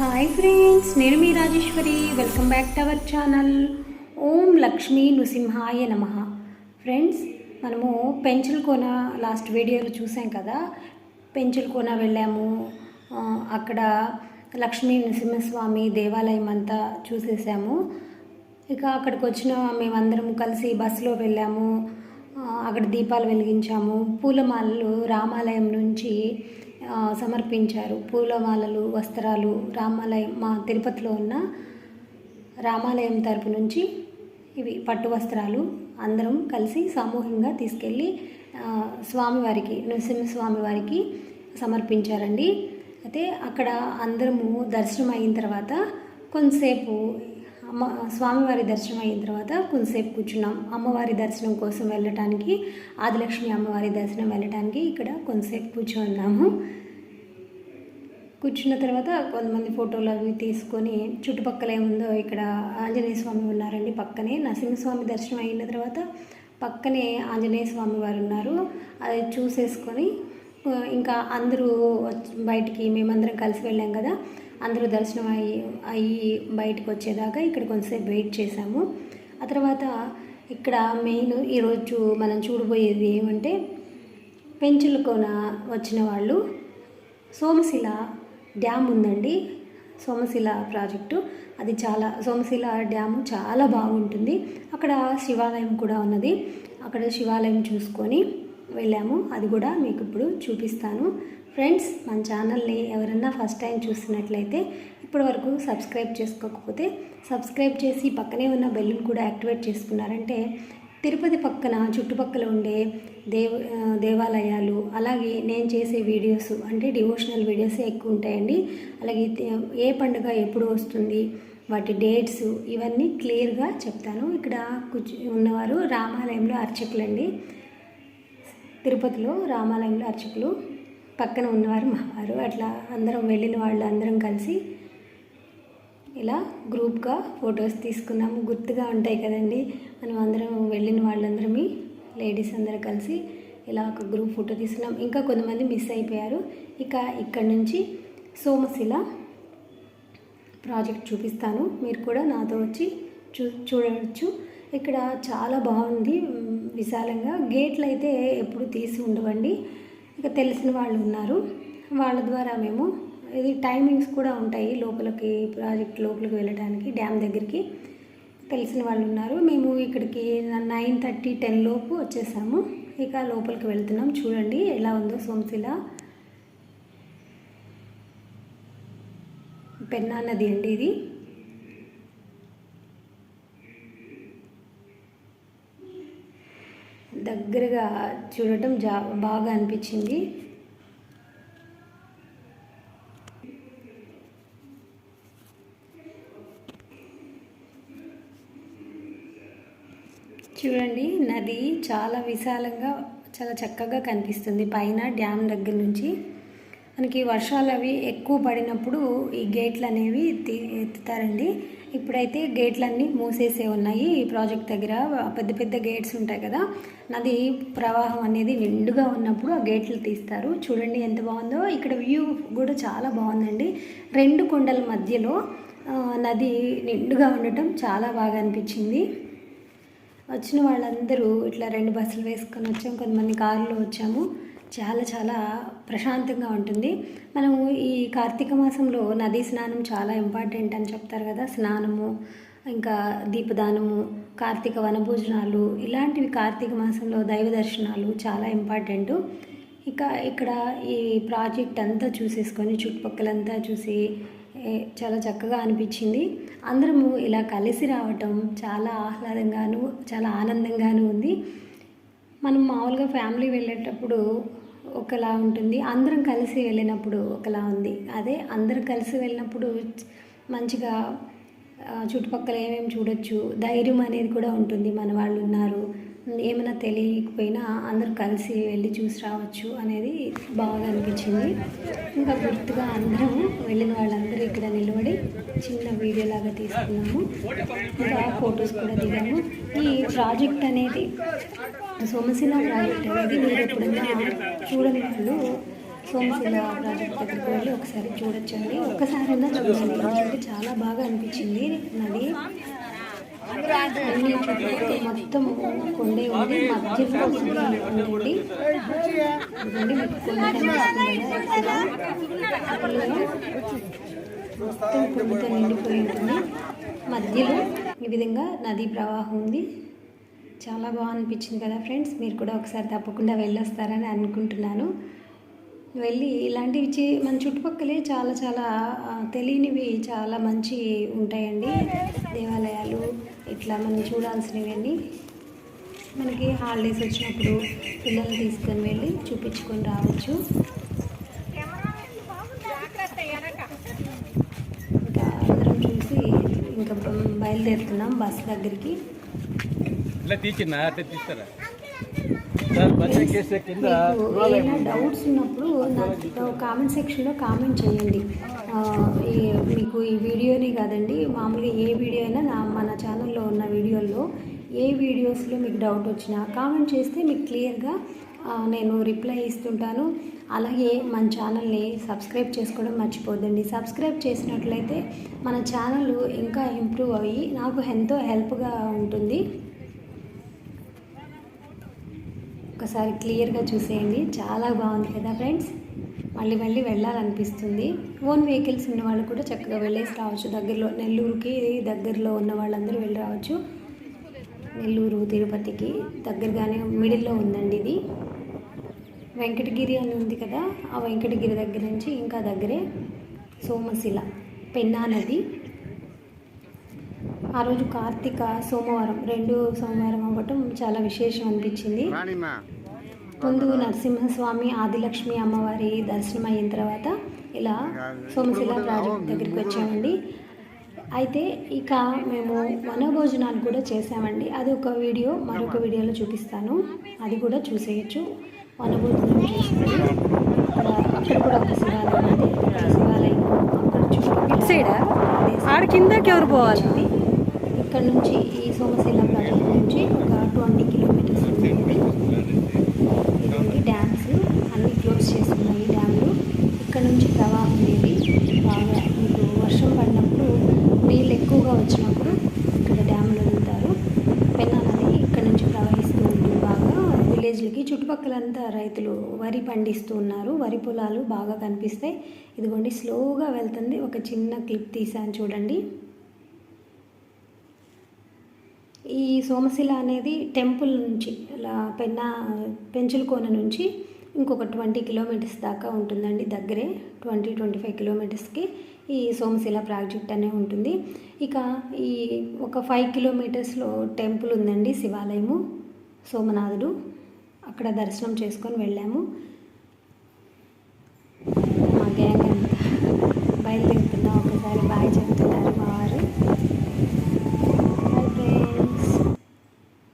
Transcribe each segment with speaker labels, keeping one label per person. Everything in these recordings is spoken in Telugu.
Speaker 1: హాయ్ ఫ్రెండ్స్ నేను మీ Rajeshwari. Welcome back to our channel Om Lakshmi నృసింహాయ నమ. ఫ్రెండ్స్ మనము పెంచుల కోన లాస్ట్ వీడియోలో చూసాం కదా. పెంచుల కోన వెళ్ళాము అక్కడ లక్ష్మీ నృసింహస్వామి దేవాలయం అంతా చూసేసాము. ఇక అక్కడికి వచ్చిన మేమందరం కలిసి బస్సులో వెళ్ళాము. అక్కడ దీపాలు వెలిగించాము. పూలమాలలు రామాలయం నుంచి సమర్పించారు. పూలమాలలు వస్త్రాలు రామాలయం మా తిరుపతిలో ఉన్న రామాలయం తరపు నుంచి ఇవి పట్టు వస్త్రాలు అందరం కలిసి సామూహికంగా తీసుకెళ్ళి స్వామివారికి నృసింహస్వామివారికి సమర్పించారండి. అయితే అక్కడ అందరము దర్శనం అయిన తర్వాత కొంతసేపు అమ్మ స్వామివారి దర్శనం అయిన తర్వాత కొంతసేపు కూర్చున్నాం. అమ్మవారి దర్శనం కోసం వెళ్ళటానికి ఆదిలక్ష్మి అమ్మవారి దర్శనం వెళ్ళటానికి ఇక్కడ కొంతసేపు కూర్చున్నాము కూర్చున్న తర్వాత కొంతమంది ఫోటోలు అవి తీసుకొని చుట్టుపక్కల ఏముందో ఇక్కడ ఆంజనేయ స్వామి ఉన్నారండి పక్కనే. నరసింహస్వామి దర్శనం అయిన తర్వాత పక్కనే ఆంజనేయ స్వామి వారు ఉన్నారు. అది చూసేసుకొని ఇంకా అందరూ వచ్చి- బయటికి మేమందరం కలిసి వెళ్ళాం కదా. అందరూ దర్శనం అయ్యి అయ్యి బయటకు వచ్చేదాకా ఇక్కడ కొంతసేపు వెయిట్ చేశాము. ఆ తర్వాత ఇక్కడ మెయిన్ ఈరోజు మనం చూడబోయేది ఏమంటే పెంచులకోన వచ్చిన వాళ్ళు. సోమశిల డ్యామ్ ఉందండి సోమశిల ప్రాజెక్టు. అది చాలా సోమశిల డ్యాము చాలా బాగుంటుంది. అక్కడ శివాలయం కూడా ఉన్నది. అక్కడ శివాలయం చూసుకొని వెళ్ళాము. అది కూడా మీకు ఇప్పుడు చూపిస్తాను. ఫ్రెండ్స్ మన ఛానల్ని ఎవరన్నా ఫస్ట్ టైం చూస్తున్నట్లయితే ఇప్పటి వరకు సబ్స్క్రైబ్ చేసుకోకపోతే సబ్స్క్రైబ్ చేసి పక్కనే ఉన్న బెల్లును కూడా యాక్టివేట్ చేసుకున్నారంటే తిరుపతి పక్కన చుట్టుపక్కల ఉండే దేవ దేవాలయాలు అలాగే నేను చేసే వీడియోస్ అంటే డివోషనల్ వీడియోస్ ఎక్కువ ఉంటాయండి. అలాగే ఏ పండుగ ఎప్పుడు వస్తుంది వాటి డేట్స్ ఇవన్నీ క్లియర్గా చెప్తాను. ఇక్కడ కూర్చు ఉన్నవారు రామాలయంలో అర్చకులండి. తిరుపతిలో రామాలయంలో అర్చకులు పక్కన ఉన్నవారు మావారు అట్లా అందరం వెళ్ళిన వాళ్ళు అందరం కలిసి ఇలా గ్రూప్గా ఫొటోస్ తీసుకున్నాము. గుర్తుగా ఉంటాయి కదండి. మనం అందరం వెళ్ళిన వాళ్ళందరమీ లేడీస్ అందరూ కలిసి ఇలా ఒక గ్రూప్ ఫోటో తీసుకున్నాం. ఇంకా కొంతమంది మిస్ అయిపోయారు. ఇక ఇక్కడ నుంచి సోమశిల ప్రాజెక్ట్ చూపిస్తాను. మీరు కూడా నాతో వచ్చి చూ చూడవచ్చు. ఇక్కడ చాలా బాగుంది. విశాలంగా. గేట్లు అయితే ఎప్పుడు తీసి ఉండవండి. ఇక తెలిసిన వాళ్ళు ఉన్నారు. వాళ్ళ ద్వారా మేము ఇది టైమింగ్స్ కూడా ఉంటాయి. లోపలికి ప్రాజెక్ట్ లోపలికి వెళ్ళడానికి డ్యామ్ దగ్గరికి తెలిసిన వాళ్ళు ఉన్నారు. మేము ఇక్కడికి నైన్ థర్టీ టెన్ లోపు వచ్చేసాము. ఇక లోపలికి వెళ్తున్నాం. చూడండి ఎలా ఉందో సోమశిల. పెన్నా నది అండి ఇది. దగ్గరగా చూడటం జా బాగా అనిపించింది. చూడండి నది చాలా విశాలంగా చాలా చక్కగా కనిపిస్తుంది. పైన డ్యామ్ దగ్గర నుంచి. మనకి వర్షాలు అవి ఎక్కువ పడినప్పుడు ఈ గేట్లు అనేవి ఎత్తి ఎత్తుతారండి. ఇప్పుడైతే గేట్లన్నీ మూసేసే ఉన్నాయి. ఈ ప్రాజెక్ట్ దగ్గర పెద్ద పెద్ద గేట్స్ ఉంటాయి కదా. నది ప్రవాహం అనేది నిండుగా ఉన్నప్పుడు ఆ గేట్లు తీస్తారు. చూడండి ఎంత బాగుందో. ఇక్కడ వ్యూ కూడా చాలా బాగుందండి. రెండు కొండల మధ్యలో నది నిండుగా ఉండటం చాలా బాగా అనిపించింది. వచ్చిన వాళ్ళందరూ ఇట్లా రెండు బస్సులు వేసుకొని వచ్చాము కొంతమంది కారులో వచ్చాము. చాలా చాలా ప్రశాంతంగా ఉంటుంది. మనము ఈ కార్తీక మాసంలో నదీ స్నానం చాలా ఇంపార్టెంట్ అని చెప్తారు కదా. స్నానము ఇంకా దీపదానము కార్తీక వనభోజనాలు ఇలాంటివి కార్తీక మాసంలో దైవ దర్శనాలు చాలా ఇంపార్టెంట్. ఇక ఇక్కడ ఈ ప్రాజెక్ట్ అంతా చూసేసుకొని చుట్టుపక్కలంతా చూసి చాలా చక్కగా అనిపించింది. అందరము ఇలా కలిసి రావటం చాలా ఆహ్లాదంగాను చాలా ఆనందంగాను ఉంది. మనం మామూలుగా ఫ్యామిలీ వెళ్ళేటప్పుడు ఒకలా ఉంటుంది. అందరం కలిసి వెళ్ళినప్పుడు ఒకలా ఉంది. అదే అందరం కలిసి వెళ్ళినప్పుడు మంచిగా చుట్టుపక్కల ఏమేమి చూడొచ్చు ధైర్యం అనేది కూడా ఉంటుంది. మన వాళ్ళు ఉన్నారు. ఏమైనా తెలియకపోయినా అందరూ కలిసి వెళ్ళి చూసి రావచ్చు అనేది బాగా అనిపించింది. ఇంకా గుర్తుగా అందరం వెళ్ళిన వాళ్ళందరూ ఇక్కడ నిలబడి చిన్న వీడియో లాగా తీసుకున్నాము. ఇంకా ఫొటోస్ కూడా దిగాము. ఈ ప్రాజెక్ట్ అనేది సోమశిల ప్రాజెక్ట్ అనేది మీరు ఎప్పుడైనా చూడని వాళ్ళు సోమశిల ప్రాజెక్ట్ దగ్గరికి వెళ్ళి ఒకసారి చూడొచ్చండి. ఒక్కసారి చూడండి. చాలా బాగా అనిపించింది. నది అన్ని మొత్తం కొండే ఉంది. మధ్యలో ఉందండి ఇదండి మీకు మొత్తం కొండతో నిండిపోయి ఉంటుంది మధ్యలో ఈ విధంగా నదీ ప్రవాహం ఉంది. చాలా బాగా అనిపించింది కదా ఫ్రెండ్స్. మీరు కూడా ఒకసారి తప్పకుండా వెళ్ళొస్తారని అనుకుంటున్నాను. వెళ్ళి ఇలాంటివి చే మన చుట్టుపక్కలే చాలా చాలా తెలియనివి చాలా మంచి ఉంటాయండి. దేవాలయాలు ఇట్లా మనం చూడాల్సినవన్నీ మనకి హాలిడేస్ వచ్చినప్పుడు పిల్లల్ని తీసుకొని వెళ్ళి చూపించుకొని రావచ్చు. ఇంకా అందరం చూసి ఇంకా బయలుదేరుతున్నాం బస్ దగ్గరికి.
Speaker 2: ఇలా తీసినా అట్లా తీస్తారా?
Speaker 1: ఏమైనా డౌట్స్ ఉన్నప్పుడు నాకు కామెంట్ సెక్షన్లో కామెంట్ చేయండి. మీకు ఈ వీడియోని కాదండి మామూలుగా ఏ వీడియో అయినా నా మన ఛానల్లో ఉన్న వీడియోల్లో ఏ వీడియోస్లో మీకు డౌట్ వచ్చినా కామెంట్ చేస్తే మీకు క్లియర్గా నేను రిప్లై ఇస్తుంటాను. అలాగే మన ఛానల్ని సబ్స్క్రైబ్ చేసుకోవడం మర్చిపోద్దండి. సబ్స్క్రైబ్ చేసినట్లయితే మన ఛానల్ ఇంకా ఇంప్రూవ్ అయ్యి నాకు ఎంతో హెల్ప్గా ఉంటుంది. ఒకసారి క్లియర్గా చూసేయండి. చాలా బాగుంది కదా ఫ్రెండ్స్? మళ్ళీ మళ్ళీ వెళ్ళాలనిపిస్తుంది. ఓన్ వెహికల్స్ ఉన్న వాళ్ళు కూడా చక్కగా వెళ్ళేసి రావచ్చు. దగ్గరలో నెల్లూరుకి దగ్గరలో ఉన్న వాళ్ళందరూ వెళ్ళి రావచ్చు. నెల్లూరు తిరుపతికి దగ్గరగానే మిడిల్లో ఉందండి ఇది. వెంకటగిరి అని ఉంది కదా? ఆ వెంకటగిరి దగ్గర నుంచి ఇంకా దగ్గరే సోమశిల పెన్నా నది ఆ రోజు కార్తీక సోమవారం రెండు సోమవారం అవ్వటం చాలా విశేషం అనిపించింది. ముందు నరసింహస్వామి ఆదిలక్ష్మి అమ్మవారి దర్శనం అయిన తర్వాత ఇలా సోమశిల ప్రాజెక్ట్ దగ్గరికి వచ్చామండి. అయితే ఇక మేము వనభోజనాలు కూడా చేసామండి అది ఒక వీడియో మరొక వీడియోలో చూపిస్తాను. అది కూడా చూసేయచ్చు. వనభోజనం చేసుకొని అక్కడ అక్కడ కూడా ఒక శివాలయం ఉంది. శివాలయం అక్కడ
Speaker 3: ఆడ కిందకి ఎవరు పోవాలి?
Speaker 1: ఇక్కడ నుంచి ఈ సోమశీల ప్రాజెక్ట్ నుంచి ఒక ట్వంటీ కిలోమీటర్స్ ఉంది ఇదండి డ్యామ్స్ అన్నీ క్లోజ్ చేస్తున్నాయి డ్యామ్లు. ఇక్కడ నుంచి ప్రవాహం అనేది బాగా మీకు వర్షం పడినప్పుడు నీళ్ళు ఎక్కువగా వచ్చినప్పుడు ఇక్కడ డ్యామ్లు వదులుతారు పెన్నా నది ఇక్కడ నుంచి ప్రవహిస్తూ ఉంటుంది బాగా. విలేజ్లకి చుట్టుపక్కలంతా రైతులు వరి పండిస్తూ ఉన్నారు. వరి పొలాలు బాగా కనిపిస్తాయి. ఇదిగోండి స్లోగా వెళ్తుంది. ఒక చిన్న క్లిప్ తీసాను చూడండి. ఈ సోమశిల అనేది టెంపుల్ నుంచి అలా పెన్నా పెంచులకోన నుంచి ఇంకొక ట్వంటీ కిలోమీటర్స్ దాకా ఉంటుందండి దగ్గరే. ట్వంటీ ట్వంటీ ఫైవ్ కిలోమీటర్స్కి ఈ సోమశిల ప్రాజెక్ట్ అనే ఉంటుంది. ఇక ఈ ఒక ఫైవ్ కిలోమీటర్స్లో టెంపుల్ ఉందండి శివాలయము. సోమనాథుడు అక్కడ దర్శనం చేసుకొని వెళ్ళాము. మా గ్యాంగ్ అంతా బయలుదేరుతున్నాం. ఒకసారి బాయ్ చెప్తాం మా వారు హాయ్ ఫ్రెండ్స్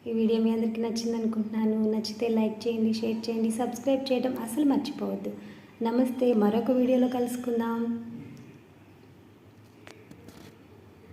Speaker 1: ఈ వీడియో మీ అందరికీ నచ్చింది అనుకుంటున్నాను నచ్చితే లైక్ చేయండి షేర్ చేయండి సబ్స్క్రైబ్ చేయడం అసలు మర్చిపోవద్దు. నమస్తే మరొక వీడియోలో కలుసుకుందాం.